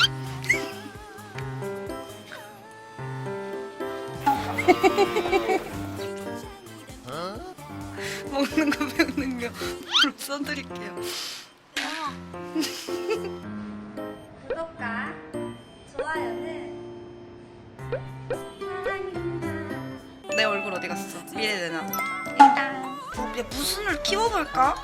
먹는 거 배우는 거 바로 써드릴게요. 구독과 좋아요는 사랑입니다. 내 얼굴 어디 갔어? 미래 내놔. 일단 야, 무슨을 키워볼까?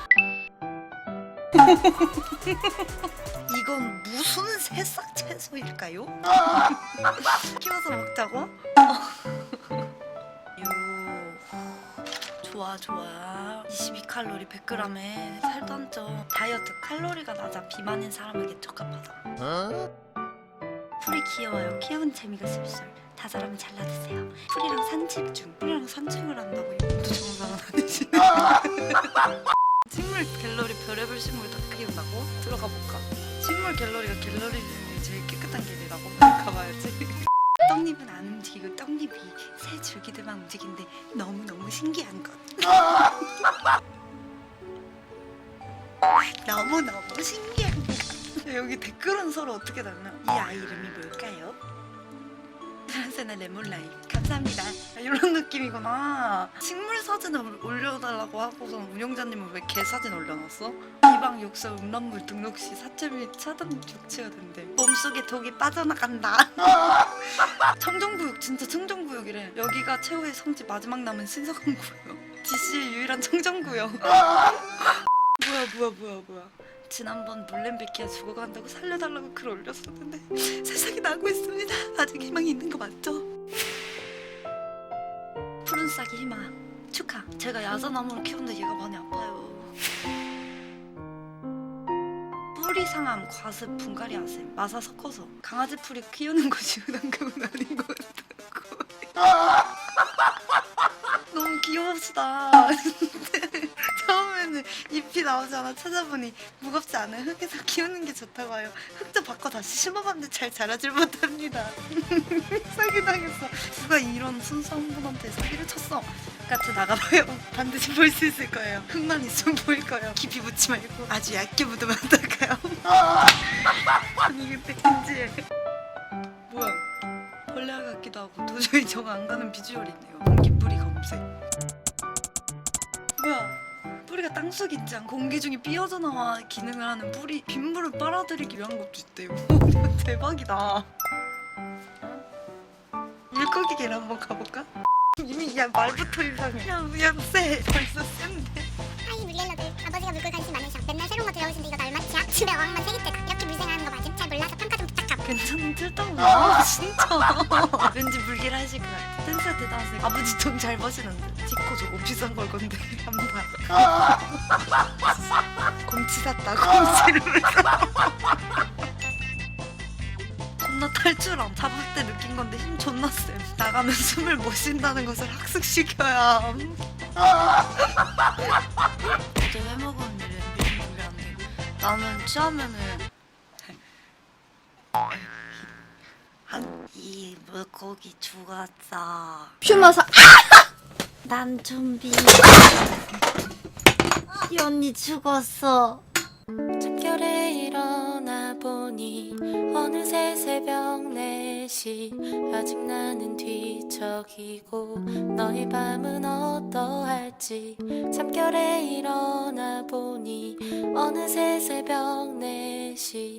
이건 무슨 새싹 채소일까요? 키워서 먹자고? 요 좋아 좋아. 22칼로리 100g에 살도 안 쪄 다이어트 칼로리가 낮아 비만인 사람에게 적합하다. 풀이 귀여워요. 귀여운 재미가 씁쓸. 다 자라면 잘라드세요. 풀이랑 산책 중. 풀이랑 산책을 한다고 이 갤러리가 갤러리 중에 제일 깨끗한 길이라고? 가봐야지 떡잎은 안 움직이고 떡잎이 새 줄기들만 움직이는데 너무너무 신기한 것 너무너무 신기한 것 여기 댓글은 서로 어떻게 달나? 이 아이 이름이 뭘까요? 프랑스나 레몰라이 감사합니다 아, 이런 느낌이구나 식물 사진을 올려달라고 하고서 운영자님은 왜 개 사진 올려놨어? 이방 욕설 음란물 등록 시 사체 및 차단 조치가 된대. 몸속에 독이 빠져나간다. 청정구역 진짜 청정구역이래. 여기가 최후의 성지 마지막 남은 신성한 구역. DC의 유일한 청정구역. 뭐야 뭐야 뭐야 뭐야. 지난번 물렘베키아 죽어간다고 살려달라고 글 올렸었는데 세상이 나고 있습니다. 아직 희망이 있는 거 맞죠? 푸른 싹이 희망 축하. 제가 야자나무를 키우는데 얘가 많이 아파요. 뿌리 상함 과습 분갈이 하셈. 마사 섞어서 강아지 풀이 키우는 것이 흔한 경우는 아닌 것 같다고. 너무 귀여우시다. 처음에는 잎이 나오잖아. 찾아보니 무겁지 않은 흙에서 키우는 게 좋다고 하여 흙도 바꿔 다시 심어봤는데 잘 자라질 못합니다. 사기당했어. 누가 이런 순수한 분한테 사기를 쳤어 같이 나가봐요. 반드시 볼 수 있을 거예요. 흙만 있으면 보일 거예요. 깊이 묻지 말고. 아주 얇게 묻으면 어떨까요? 아니 근데 진지해 뭐야. 벌레 같기도 하고 도저히 정안 가는 비주얼이네요. 공기 뿌리 검색. 뭐야. 뿌리가 땅속 있지 않고 공기 중에 삐어져 나와 기능을 하는 뿌리. 빗물을 빨아들이기 위한 것도 있대요. 대박이다. 물고기 길 한번 가볼까? 이미 야 말부터 이상해 야 야 쎄. 벌써 센데. 하이 물렐러들. 아버지가 물고기 관심 많으셔. 맨날 새로운 거 들어오시는데 이거 얼마치야? 집에 어항만 세 개째다 이렇게 물생하는 거 맞음? 잘 몰라서 평가 좀 부탁하고 괜찮은 틀다고 진짜. 왠지 물길 하실 것 같아. 댄스 대단하세요. 아버지 돈 잘 버시는데. 디코 저거 비싼 걸 건데. 한번. 봐 곰치 샀다. 곰치를. 존나 탈출함 잡을 때 느낀 건데 힘 존나 쎄 나가면 숨을 못 쉰다는 것을 학습시켜야 함 어제 미리 안 돼. 나는 취하면은 한이 물고기 죽었어. 퓨마사 난 좀비. 이 언니 죽었어. 잠결에 일어나 보니 어느새 새벽 4시. 아직 나는 뒤척이고 너의 밤은 어떠할지. 잠결에 일어나 보니 어느새 새벽 4시